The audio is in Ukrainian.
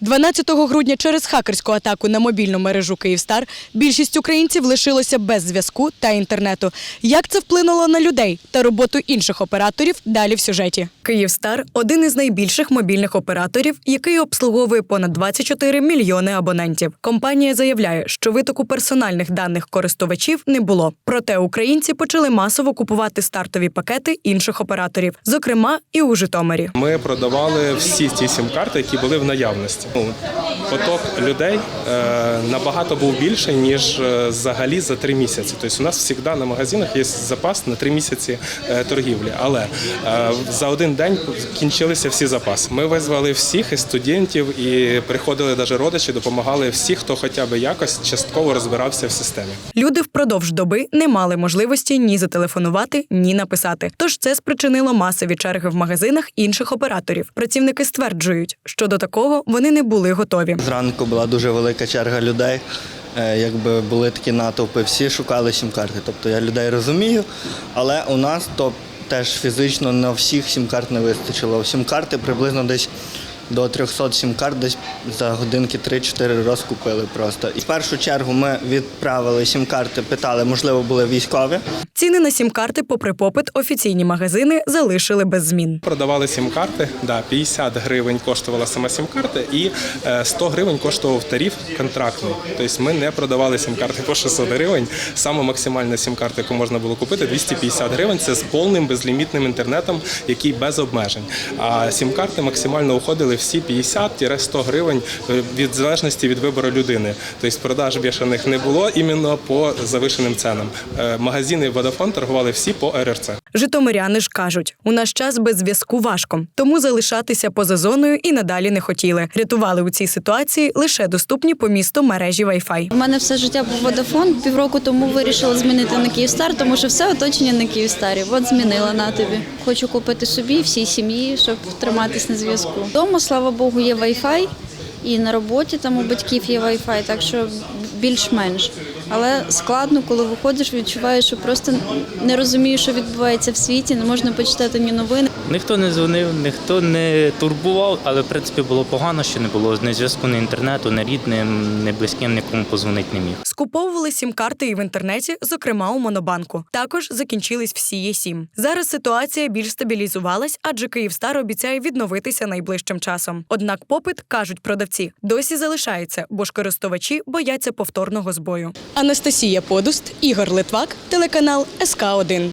12 грудня через хакерську атаку на мобільну мережу Київстар більшість українців лишилося без зв'язку та інтернету. Як це вплинуло на людей та роботу інших операторів? Далі в сюжеті. Київстар один із найбільших мобільних операторів, який обслуговує понад 24 мільйони абонентів. Компанія заявляє, що витоку персональних даних користувачів не було. Проте українці почали масово купувати стартові пакети інших операторів, зокрема і у Житомирі. Ми продавали всі ті сім-карти, які були в наявності. Ну, поток людей е, набагато був більший, ніж е, взагалі за три місяці. Тобто у нас завжди на магазинах є запас на три місяці е, торгівлі. Але за один день кінчилися всі запаси. Ми визвали всіх і студентів, і приходили навіть родичі, допомагали всі, хто хоча б якось частково розбирався в системі. Люди впродовж доби не мали можливості ні зателефонувати, ні написати. Тож це спричинило масові черги в магазинах інших операторів. Працівники стверджують, що до такого вони не були готові. Зранку була дуже велика черга людей. Е, Якби були такі натовпи, всі шукали сім-карти. Тобто я людей розумію, але у нас то теж фізично на всіх сім-карт не вистачило. Сім-карти приблизно десь до 300 сім-карт десь за годинки 3-4 розкупили просто. І в першу чергу ми відправили сім-карти, питали, можливо, були військові. Ціни на сім-карти, попри попит, офіційні магазини залишили без змін. Продавали сім-карти, да, 50 гривень коштувала сама сім-карта і е, 100 гривень коштував тариф контрактний. Тобто ми не продавали сім-карти по 600 гривень. Саме максимальна сім-карта, яку можна було купити, 250 гривень. Це з повним безлімітним інтернетом, який без обмежень. А сім-карти максимально уходили всі 50-100 гривень е, від залежності від вибору людини. Тобто продаж бішених не було іменно по завишеним ценам. Е, Магазини Vodafone торгували всі по РРЦ. Житомиряни ж кажуть, у наш час без зв'язку важко, тому залишатися поза зоною і надалі не хотіли. Рятували у цій ситуації лише доступні по місту мережі Wi-Fi. У мене все життя був Водафон. Півроку тому вирішила змінити на Київстар, тому що все оточення на Київстарі. От змінила на тобі. Хочу купити собі всій сім'ї, щоб триматись на зв'язку. Дома, слава Богу, є Wi-Fi, і на роботі там у батьків є Wi-Fi, так що більш-менш. Але складно, коли виходиш, відчуваєш, що просто не розумієш, що відбувається в світі, не можна почитати ні новини. Ніхто не дзвонив, ніхто не турбував, але в принципі було погано, що не було ні зв'язку, ні інтернету, ні рідним, ні близьким, нікому позвонити не міг. Скуповували сім-карти і в інтернеті, зокрема у Монобанку. Також закінчились всі є сім. Зараз ситуація більш стабілізувалась, адже Київстар обіцяє відновитися найближчим часом. Однак попит, кажуть продавці, досі залишається, бо ж користувачі бояться повторного збою. Анастасія Подуст, Ігор Литвак, телеканал СК 1